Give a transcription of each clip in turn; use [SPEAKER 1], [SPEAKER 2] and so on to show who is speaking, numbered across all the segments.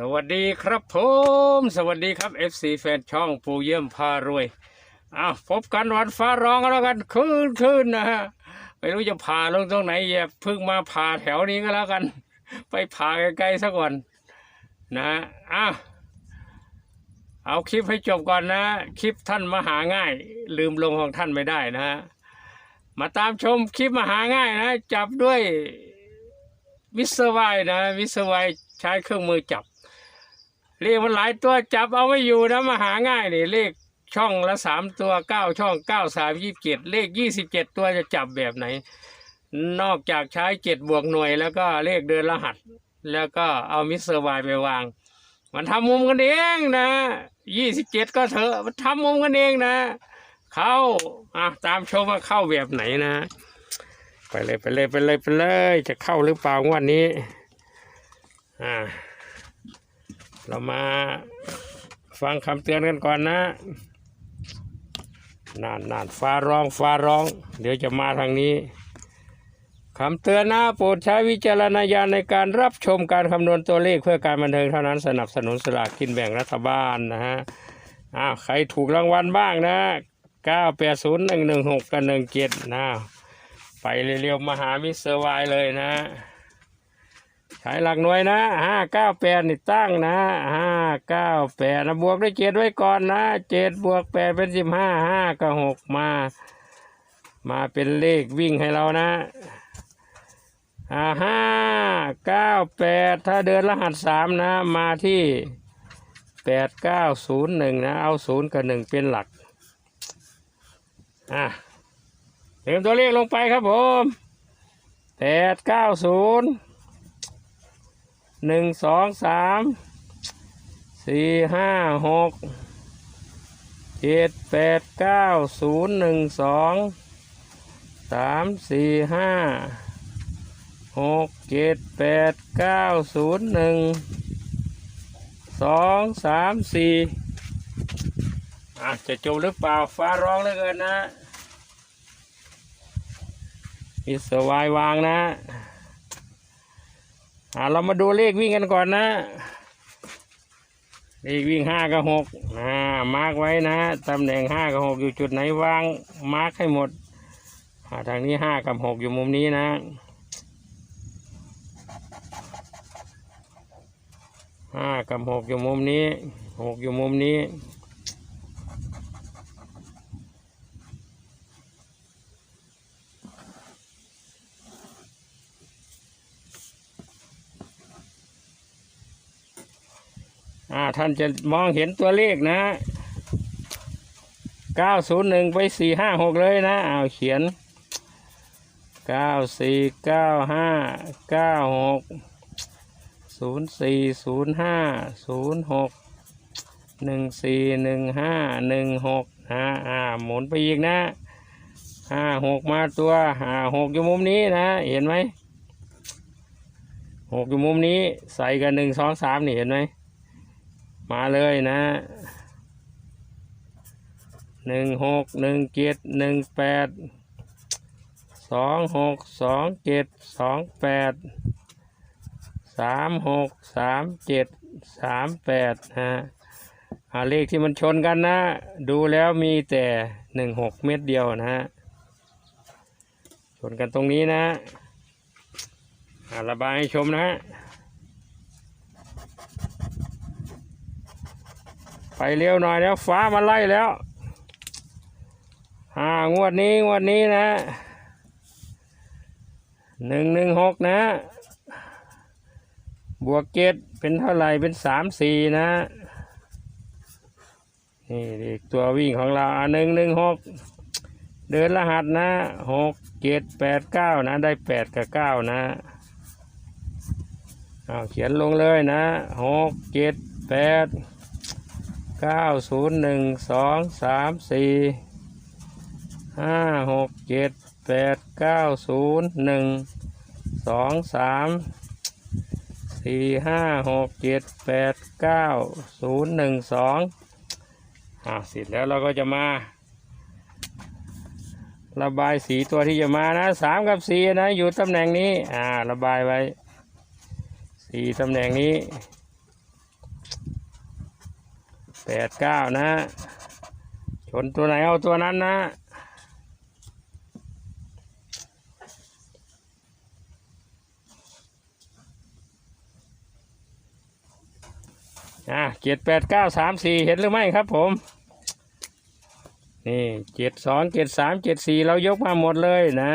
[SPEAKER 1] สวัสดีครับผม สวัสดีครับ FC แฟนช่องปูเยี่ยมพารวยอ้าวพบกันวันฟ้าร้องกันแล้วกันคืนคืนนะฮะไม่รู้จะผ่าลงตรงไหนอย่าเพิ่งมาผ่าแถวนี้ก็แล้วกัน ไปผ่าไกลๆสักก่อนนะอ้าวเอาคลิปให้จบก่อนนะ คลิปท่านมาหาง่าย ลืมลงของท่านไม่ได้นะฮะมาตามชมคลิปมาหาง่ายนะ จับด้วยมิสเตอร์ไวนะมิสเตอร์ไวใช้เครื่องมือจับ เลขมันหลายตัวจับเอาไม่อยู่นะมาหาง่ายนี่เลขช่องละสามตัวเก้าช่องเก้าสามยี่สิบเจ็ดเลขยี่สิบเจ็ดตัวจะจับแบบไหน นอกจากใช้เจ็ดบวกหน่วยแล้วก็เลขเดินรหัส แล้วก็เอามิสเตอร์ไวไปวาง มันทำมุมกันเองนะยี่สิบเจ็ดก็เถอะมันทำมุมกันเองนะ เข้าอะตามชมว่าเข้าแบบไหนนะ ไปเลยไปเลยไปเลยไปเลย จะเข้าหรือเปล่างวันนี้ อ่า เรามาฟังคำเตือนกันก่อนนะนานนานฟ้าร้องฟ้าร้อง เดี๋ยวจะมาทางนี้คำเตือนนะโปรดใช้วิจารณญาณในการรับชมการคำนวณตัวเลขเพื่อการบันเทิงเท่านั้นสนับสนุนสลากกินแบ่งรัฐบาลนะฮะอ้าวใครถูกรางวัลบ้างนะ 9 8 0 1 1 6 กับ 17นะไปเร็วๆมาหามิสเตอร์ไวเลยนะ ใช้หลักหน่วยนะห้าเก้าแปดนี่ตั้งนะห้าเก้าแปดนะบวกด้วยเจ็ดไว้ก่อนนะเจ็ดบวกแปดเป็นสิบห้าห้ากับหกมา มาเป็นเลขวิ่งให้เรานะอ่าห้าเก้าแปดถ้าเดินรหัสสามนะ มาที่แปดเก้าศูนย์หนึ่งนะ เอาศูนย์กับหนึ่งเป็นหลัก อะเติมตัวเลขลงไปครับผมแปดเก้าศูนย์ หนึ่งสองสามสี่ห้าหกเจ็ดแปดเก้าศูนย์หนึ่งสองสามสี่ห้าหกเจ็ดแปดเก้าศูนย์หนึ่งสองสามสี่อาจจะจบหรือเปล่าฟ้าร้องเหลือเกินนะมีสวายวางนะ อ่าเรามาดูเลขวิ่งกันก่อนนะ เลขวิ่งห้ากับหกอ่ามาร์กไว้นะตำแหน่งห้ากับหกอยู่จุดไหนวางมาร์กให้หมดอ่าทางนี้ห้ากับหกอยู่มุมนี้นะห้ากับหกอยู่มุมนี้หกอยู่มุมนี้ อาท่านจะมองเห็นตัวเลขนะ901ไป456เลยนะเอาเขียน9495 96 0405 06 1415 16นะอ่าหมุนไปอีกนะ56มาตัว56อยู่มุมนี้นะเห็นไหม6อยู่มุมนี้ใส่กัน1 2 3นี่เห็นไหม มาเลยนะหนึ่งหกหนึ่งเจ็ดหนึ่งแปดสองหกสองเจ็ดสองแปดสามหกสามเจ็ดสามแปดฮะอ่าเลขที่มันชนกันนะ ดูแล้วมีแต่หนึ่งหกเม็ดเดียวนะฮะชนกันตรงนี้นะอ่าระบายให้ชมนะฮะ ไปเร็วหน่อยแล้วฟ้ามาไล่แล้วอ่างวดนี้งวดนี้นะหนึ่งหนึ่งหกนะ บวกเกตเป็นเท่าไหร่เป็นสามสี่นะนี่เลขตัววิ่งของเราอ่าหนึ่งหนึ่งหกเดินรหัสนะหกเจ็ดแปดเก้านะ ได้แปดกับเก้านะเอาเขียนลงเลยนะหกเจ็ดแปด เก้าศูนย์หนึ่งสองสามสี่ห้าหกเจ็ดแปดเก้าศูนย์หนึ่งสองสามสี่ห้าหกเจ็ดแปดเก้าศูนย์หนึ่งสองอ่าเสร็จแล้วเราก็จะมา ระบายสีตัวที่จะมานะสามกับสี่นะอยู่ตำแหน่งนี้อ่าระบายไว้สี่ตำแหน่งนี้ แปดเก้านะ ชนตัวไหนเอาตัวนั้นนะอะเจ็ดแปดเก้าสามสี่เห็นหรือไม่ครับผม นี่เจ็ดสองเจ็ดสามเจ็ดสี่เรายกมาหมดเลยนะ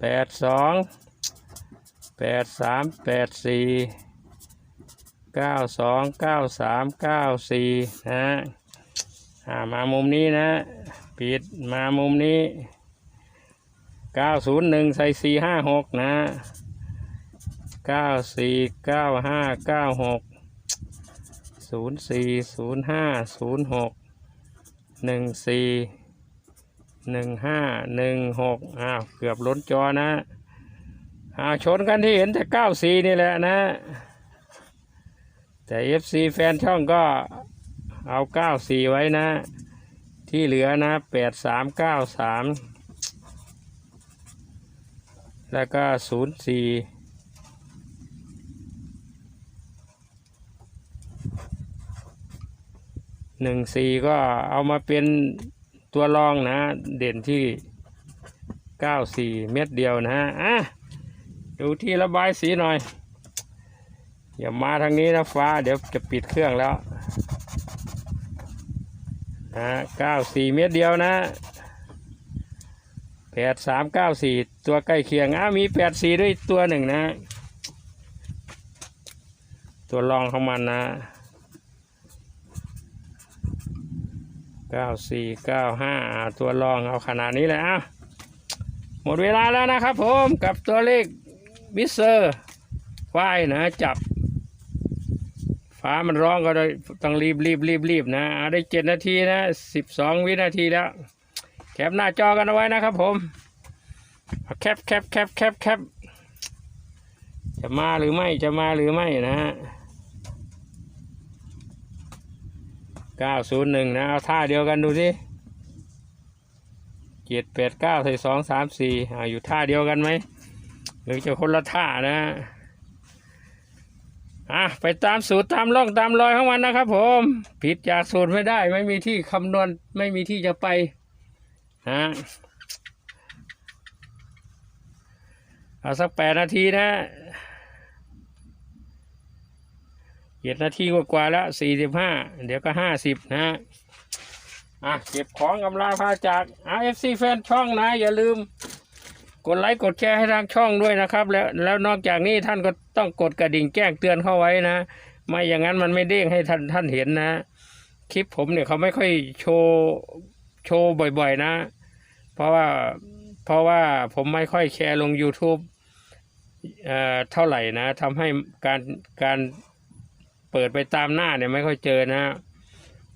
[SPEAKER 1] แปดสองแปดสามแปดสี่ เก้าสองเก้าสามเก้าสี่นะอ่ามามุมนี้นะ ปิดมามุมนี้เก้าศูนย์หนึ่งใส่สี่ห้าหกนะเก้าสี่เก้าห้าเก้าหกศูนย์สี่ศูนย์ห้าศูนย์หกหนึ่งสี่หนึ่งห้าหนึ่งหกอ้าวเกือบล้นจอนะอ้าวชนกันที่เห็นแต่เก้าสี่นี่แหละนะ แต่ FC แฟนช่องก็เอาเก้าสี่ไว้นะ ที่เหลือนะแปดสามเก้าสามแล้วก็ศูนย์สี่หนึ่งสี่ก็เอามาเป็นตัวรองนะ เด่นที่เก้าสี่เม็ดเดียวนะฮะอะดูที่ระบายสีหน่อย อย่ามาทางนี้นะฟ้า เดี๋ยวจะปิดเครื่องแล้วนะเก้าสี่เม็ดเดียวนะแปดสามเก้าสี่ตัวใกล้เคียงอะมีแปดสี่ด้วยตัวหนึ่งนะ ตัวรองของมันนะเก้าสี่เก้าห้าตัวรองเอาขนาดนี้เลยอะหมดเวลาแล้วนะครับผมกับตัวเลขมิสเซอร์ไฟนะจับ ฟ้ามันร้องก็เลยต้องรีบรีบรีบรีบนะได้เจ็ดนาทีนะสิบสองวินาทีแล้ว แคปหน้าจอกันเอาไว้นะครับผม แคปแคปแคปแคปแคปจะมาหรือไม่จะมาหรือไม่นะฮะเก้าศูนย์หนึ่งนะ เอาท่าเดียวกันดูสิเจ็ดแปดเก้าใส่สองสามสี่อ่าอยู่ท่าเดียวกันไหม หรือจะคนละท่านะ อะไปตามสูตรตามร่องตามรอยของมันนะครับผม ผิดจากสูตรไม่ได้ ไม่มีที่คำนวณไม่มีที่จะไปฮะเอาสักแปดนาทีนะเจ็ดนาทีกว่าๆแล้วสี่สิบห้าเดี๋ยวก็ห้าสิบนะอะเก็บของกำลาพาจาก RFC แฟนช่องนะ อย่าลืม กดไลค์กดแชร์ให้ทางช่องด้วยนะครับ แล้วแล้วนอกจากนี้ท่านก็ต้องกดกระดิ่งแจ้งเตือนเข้าไว้นะ ไม่อย่างนั้นมันไม่เด้งให้ท่านท่านเห็นนะ คลิปผมเนี่ยเขาไม่ค่อยโชว์โชว์บ่อยๆนะ เพราะว่าเพราะว่าผมไม่ค่อยแชร์ลง YouTube เอ่อเท่าไหร่นะทำให้การการเปิดไปตามหน้าเนี่ยไม่ค่อยเจอนะ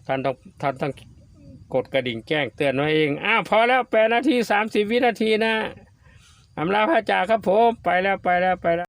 [SPEAKER 1] ท่านต้องท่านต้องกดกระดิ่งแจ้งเตือนไว้เอง อ้าวพอแล้วแปดนาทีสามสิบวินาทีนะ อำลาพระจ่าครับผม ไปแล้วไปแล้วไปแล้ว